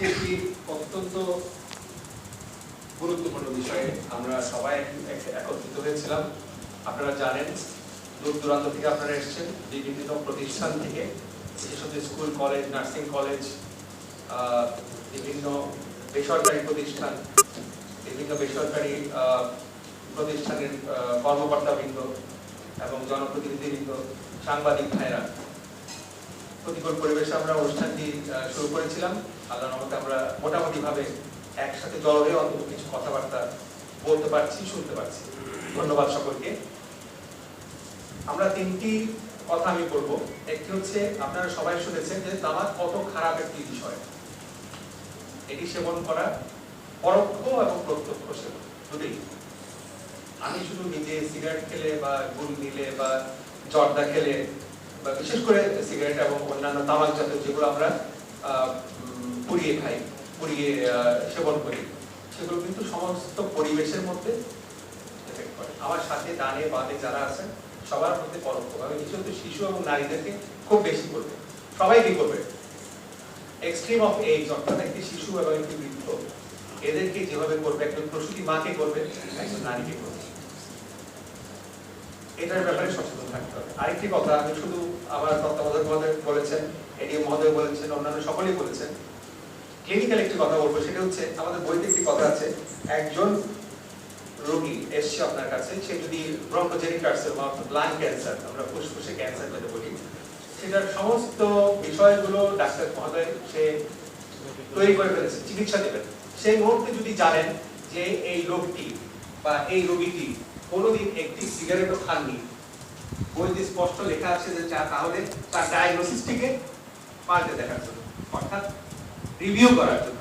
আজকে একটি অত্যন্ত গুরুত্বপূর্ণ বিষয়ে আমরা সবাই একত্রিত হয়েছিলাম। আপনারা জানেন, দূর দূরান্ত থেকে আপনারা এসেছেন, বিভিন্ন প্রতিষ্ঠান থেকে, বিশেষত স্কুল, কলেজ, নার্সিং কলেজ বিভিন্ন বেসরকারি প্রতিষ্ঠান, বিভিন্ন বেসরকারি প্রতিষ্ঠানের কর্মকর্তাবৃন্দ এবং জনপ্রতিনিধিবৃন্দ, সাংবাদিক ভাইরা প্রতিকূল পরিবেশে আমরা অনুষ্ঠানটি শুরু করেছিলাম। রহমতে আমরা মোটামুটি ভাবে একসাথে জড়ো হয়ে অন্তত কিছু কথাবার্তা বলতে পারছি, শুনতে পারছি। ধন্যবাদ সকলকে। আমরা তিনটি কথা আমি বলব। একটি হচ্ছে, আপনারা সবাই শুনেছেন যে তামাক কত খারাপ একটি বিষয়। এটি সেবন করা পরোক্ষ এবং প্রত্যক্ষ সেবন দুটোই আমি শুধু নিজে সিগারেট খেলে বা গুল নিলে বা জর্দা খেলে বা বিশেষ করে সিগারেট এবং অন্যান্য তামাক জাতীয় যেগুলো আমরা পুড়িয়ে খাই, পুড়িয়ে সেবন করি। সেগুলো কিন্তু সমস্ত পরিবেশের মধ্যে আমার সাথে ডানে বামে যারা আছেন, সবার মধ্যে পরোক্ষভাবে বিশেষত শিশু এবং নারীদেরকে খুব বেশি করবে। সবাইকে করবে? এক্সট্রিম অফ এজ অর্থাৎ একটি শিশু এবং একটি বৃদ্ধ, এদেরকে যেভাবে করবে, একজন প্রসূতি মাকে করবে, একজন নারীকে করবে। এটার ব্যাপারে সচেতন থাকতে হবে। আরেকটি কথা, আমি শুধু আমার তত্ত্বাবধায়ক মহোদয় বলেছেন, এডিএম মহোদয় বলেছেন, অন্যান্য সকলেই বলেছেন ক্লিনিক্যাল একটি কথা বলব, সেটা হচ্ছে আমাদের বইতে একটি কথা আছে, একজন রোগী এসছে আপনার কাছে, সে যদি ব্রঙ্কোজেনিক কার্সিনোমা লাং ক্যান্সার আমরা ফুসফুসে ক্যান্সার যেটা বলি, সেটার সমস্ত বিষয়গুলো ডাক্তার মহোদয়, সে তৈরি করে ফেলেছে, চিকিৎসা দেবেন। সেই মুহূর্তে যদি জানেন যে এই লোকটি বা এই রোগীটি কোনোদিন একটি সিগারেটও খাননি, বইতে স্পষ্ট লেখা আছে যা তাহলে তার ডায়াগনোসিসটিকে পাল্টে দেখার জন্য। অর্থাৎ রিভিউ করার জন্য।